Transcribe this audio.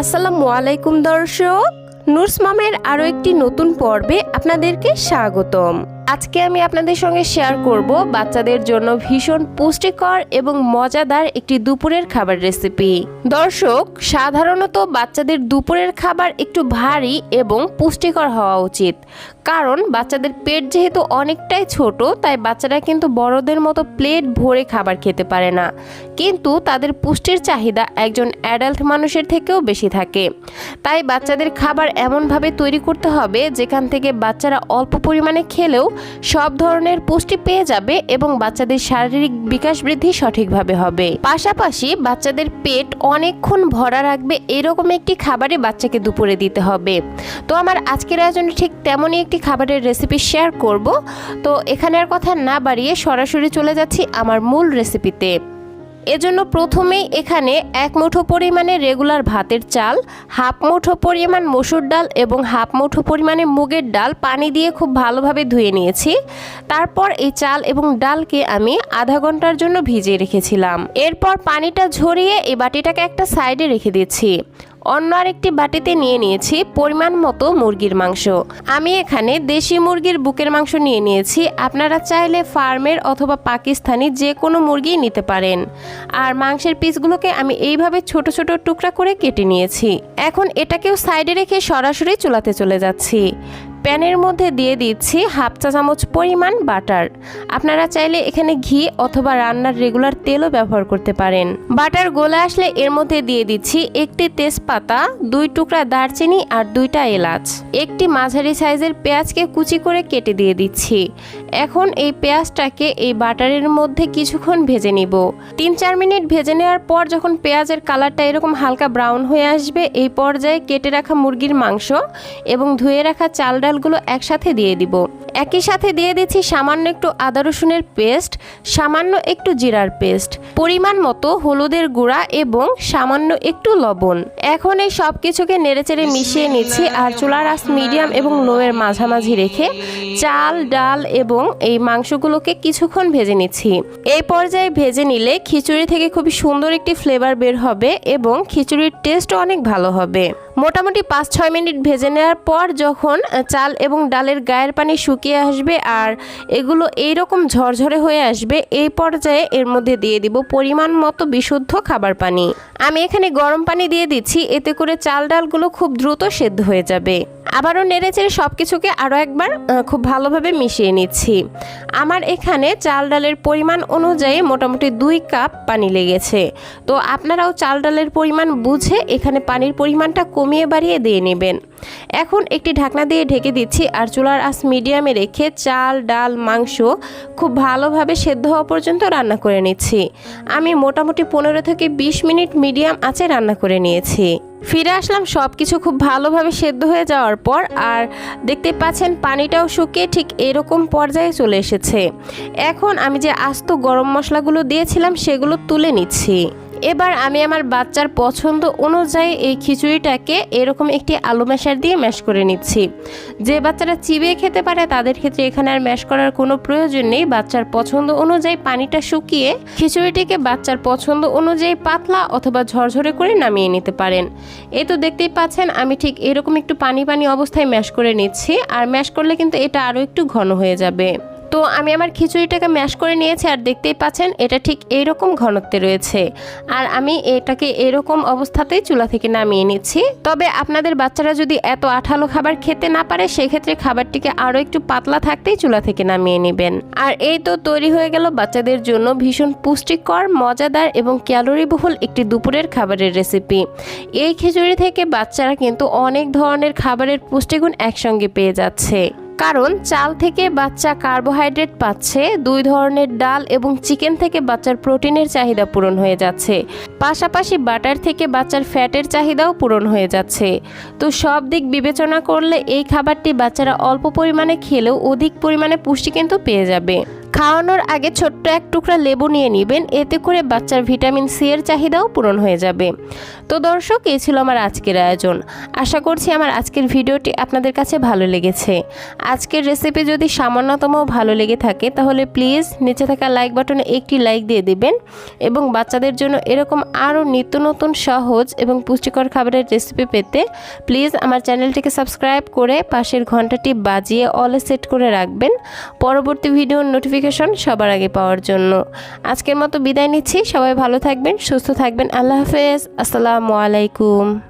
আসসালামু আলাইকুম দর্শক। নুরস মামের আরও একটি নতুন পর্বে আপনাদেরকে স্বাগতম। আজকে আমি আপনাদের সঙ্গে শেয়ার করব বাচ্চাদের জন্য ভীষণ পুষ্টিকর এবং মজাদার একটি দুপুরের খাবার রেসিপি দর্শক, সাধারণত বাচ্চাদের দুপুরের খাবার একটু ভারী এবং পুষ্টিকর হওয়া উচিত। কারণ বাচ্চাদের পেট যেহেতু অনেকটাই ছোট, তাই বাচ্চারা কিন্তু বড়দের মতো প্লেট ভরে খাবার খেতে পারে না। কিন্তু তাদের পুষ্টির চাহিদা একজন অ্যাডাল্ট মানুষের থেকেও বেশি থাকে। তাই বাচ্চাদের খাবার এমনভাবে তৈরি করতে হবে, যেখান থেকে বাচ্চারা অল্প পরিমাণে খেলেও সব ধরনের পুষ্টি পেয়ে যাবে এবং বাচ্চাদের শারীরিক বিকাশ বৃদ্ধি সঠিকভাবে হবে। পাশাপাশি বাচ্চাদের পেট অনেকক্ষণ ভরা রাখবে এরকম একটি খাবারে বাচ্চাকে দুপুরে দিতে হবে। তো আমার আজকের আয়োজনে ঠিক তেমনই একটি খাবারের রেসিপি শেয়ার করব। তো এখানে আর কথা না বাড়িয়ে সরাসরি চলে যাচ্ছি আমার মূল রেসিপিতে এজন্য প্রথমেই এখানে এক মুঠো পরিমাণে রেগুলার ভাতের চাল, হাফ মুঠো পরিমাণ মসুর ডাল এবং হাফ মুঠো পরিমাণে মুগের ডাল পানি দিয়ে খুব ভালোভাবে ধুয়ে নিয়েছি। তারপর এই চাল এবং ডালকে আমি আধা ঘণ্টার জন্য ভিজিয়ে রেখেছিলাম। এরপর পানিটা ঝরিয়ে এই বাটিটাকে একটা সাইডে রেখে দিচ্ছি। অন্য আরেকটি বাটিতে নিয়ে নিয়েছি পরিমাণ মতো মুরগির মাংস। আমি এখানে দেশি মুরগির বুকের মাংস নিয়ে নিয়েছি। আপনারা চাইলে ফার্মের অথবা পাকিস্তানি যে কোনো মুরগি নিতে পারেন। আর মাংসের পিসগুলোকে আমি এইভাবে ছোট ছোট টুকরা করে কেটে নিয়েছি। এখন এটাকেও সাইডে রেখে সরাসরি চুলাতে চলে যাচ্ছি। প্যানের মধ্যে দিয়ে দিচ্ছি হাফ চা চামচ পরিমাণ বাটার। আপনারা চাইলে এখানে ঘি অথবা রান্নার রেগুলার তেলও ব্যবহার করতে পারেন। বাটার গলে আসলে এর মধ্যে দিয়ে দিচ্ছি একটি তেজপাতা, দুই টুকরা দারচিনি আর দুইটা এলাচ। একটি মাঝারি সাইজের পেঁয়াজকে কুচি করে কেটে দিয়ে দিচ্ছি। এখন এই পেঁয়াজটাকে এই বাটারের মধ্যে কিছুক্ষণ ভেজে নিব। তিন চার মিনিট ভেজে নেওয়ার পর যখন পেঁয়াজের কালারটা এরকম হালকা ব্রাউন হয়ে আসবে, এই পর্যায়ে কেটে রাখা মুরগির মাংস এবং ধুয়ে রাখা চাল ডালগুলো একসাথে দিয়ে দিব। একই সাথে দিয়ে দিচ্ছি সামান্য একটু আদা রসুনের পেস্ট, সামান্য একটু জিরার পেস্ট, পরিমাণ মতো হলুদের গুঁড়া এবং সামান্য একটু লবণ। এখন এই সব কিছুকে নেড়েচেড়ে মিশিয়ে নিচ্ছি আর চুলার আঁচ মিডিয়াম এবং লোয়ের মাঝামাঝি রেখে চাল, ডাল এবং এই মাংসগুলোকে কিছুক্ষণ ভেজে নিচ্ছি। এই পর্যায়ে ভেজে নিলে খিচুড়ি থেকে খুবই সুন্দর একটি ফ্লেভার বের হবে এবং খিচুড়ির টেস্টও অনেক ভালো হবে। মোটামুটি পাঁচ ছয় মিনিট ভেজে নেওয়ার পর যখন চাল এবং ডালের গায়ের পানি শুকিয়ে আসবে আর এগুলো এই রকম ঝরঝরে হয়ে আসবে, এই পর্যায়ে এর মধ্যে দিয়ে দিব পরিমাণ মতো বিশুদ্ধ খাবার পানি। আমি এখানে গরম পানি দিয়ে দিচ্ছি, এতে করে চাল ডালগুলো খুব দ্রুত সেদ্ধ হয়ে যাবে। আবারও নেড়েচেড়ে সব কিছুকে আরও একবার খুব ভালোভাবে মিশিয়ে নিচ্ছি। আমার এখানে চাল ডালের পরিমাণ অনুযায়ী মোটামুটি দুই কাপ পানি লেগেছে। তো আপনারাও চাল ডালের পরিমাণ বুঝে এখানে পানির পরিমাণটা কমিয়ে বাড়িয়ে দিয়ে নেবেন। এখন একটি ঢাকনা দিয়ে ঢেকে দিচ্ছি আর চুলার আঁচ মিডিয়ামে রেখে চাল, ডাল, মাংস খুব ভালোভাবে সেদ্ধ হওয়া পর্যন্ত রান্না করে নিচ্ছি। আমি মোটামুটি পনেরো থেকে বিশ মিনিট মিডিয়াম আঁচে রান্না করে নিয়েছি। ফিরে আসলাম সব কিছু খুব ভালোভাবে সেদ্ধ হয়ে যাওয়ার পর আর দেখতে পাচ্ছেন পানিটাও শুকিয়ে ঠিক এরকম পর্যায়ে চলে এসেছে। এখন আমি যে আস্ত গরম মশলাগুলো দিয়েছিলাম সেগুলো তুলে নিচ্ছি। এবার আমি আমার বাচ্চার পছন্দ অনুযায়ী এই খিচুড়িটাকে এরকম একটি আলু ম্যাশার দিয়ে ম্যাশ করে নিচ্ছি। যে বাচ্চারা চিবিয়ে খেতে পারে, তাদের ক্ষেত্রে এখানে আর ম্যাশ করার কোনো প্রয়োজন নেই। বাচ্চার পছন্দ অনুযায়ী পানিটা শুকিয়ে খিচুড়িটিকে বাচ্চার পছন্দ অনুযায়ী পাতলা অথবা ঝরঝরে করে নামিয়ে নিতে পারেন। এ তো দেখতেই পাচ্ছেন, আমি ঠিক এরকম একটু পানি পানি অবস্থায় ম্যাশ করে নিচ্ছি। আর ম্যাশ করলে কিন্তু এটা আরও একটু ঘন হয়ে যাবে। তো আমি আমার খিচুড়িটাকে ম্যাশ করে নিয়েছি আর দেখতেই পাচ্ছেন এটা ঠিক এইরকম ঘনত্বে রয়েছে। আর আমি এটাকে এরকম অবস্থাতেই চুলা থেকে নামিয়ে নিচ্ছি। তবে আপনাদের বাচ্চারা যদি এত আঠালো খাবার খেতে না পারে, সেক্ষেত্রে খাবারটিকে আরও একটু পাতলা থাকতেই চুলা থেকে নামিয়ে নেবেন। আর এই তো তৈরি হয়ে গেল বাচ্চাদের জন্য ভীষণ পুষ্টিকর, মজাদার এবং ক্যালোরিবহুল একটি দুপুরের খাবারের রেসিপি এই খিচুড়ি থেকে বাচ্চারা কিন্তু অনেক ধরনের খাবারের পুষ্টিগুণ একসঙ্গে পেয়ে যাচ্ছে। কারণ চাল থেকে বাচ্চা কার্বোহাইড্রেট পাচ্ছে, দুই ধরনের ডাল এবং চিকেন থেকে বাচ্চার প্রোটিনের চাহিদা পূরণ হয়ে যাচ্ছে। পাশাপাশি বাটার থেকে বাচ্চার ফ্যাটের চাহিদাও পূরণ হয়ে যাচ্ছে। তো সব দিক বিবেচনা করলে এই খাবারটি বাচ্চারা অল্প পরিমাণে খেলেও অধিক পরিমাণে পুষ্টি কিন্তু পেয়ে যাবে। খাওয়ানোর আগে ছোট্ট এক টুকরা লেবু নিয়ে নেবেন। এতে করে বাচ্চার ভিটামিন সি এর চাহিদাও পূরণ হয়ে যাবে। তো দর্শক, এই ছিল আমার আজকের আয়োজন। আশা করছি আমার আজকের ভিডিওটি আপনাদের কাছে ভালো লেগেছে। আজকের রেসিপি যদি সামান্যতম ভালো লেগে থাকে, তাহলে প্লিজ নিচে থাকা লাইক বাটনে একটি লাইক দিয়ে দেবেন এবং বাচ্চাদের জন্য এরকম আরও নিত্য নতুন সহজ এবং পুষ্টিকর খাবারের রেসিপি পেতে প্লিজ আমার চ্যানেলটিকে সাবস্ক্রাইব করে পাশের ঘন্টাটি বাজিয়ে অলে সেট করে রাখবেন। পরবর্তী ভিডিওর নোটিফিকেশন সবার আগে পাওয়ার জন্য। আজকের মতো বিদায় নিচ্ছি। সবাই ভালো থাকবেন, সুস্থ থাকবেন। আল্লাহ হাফেজ। আসসালামু আলাইকুম।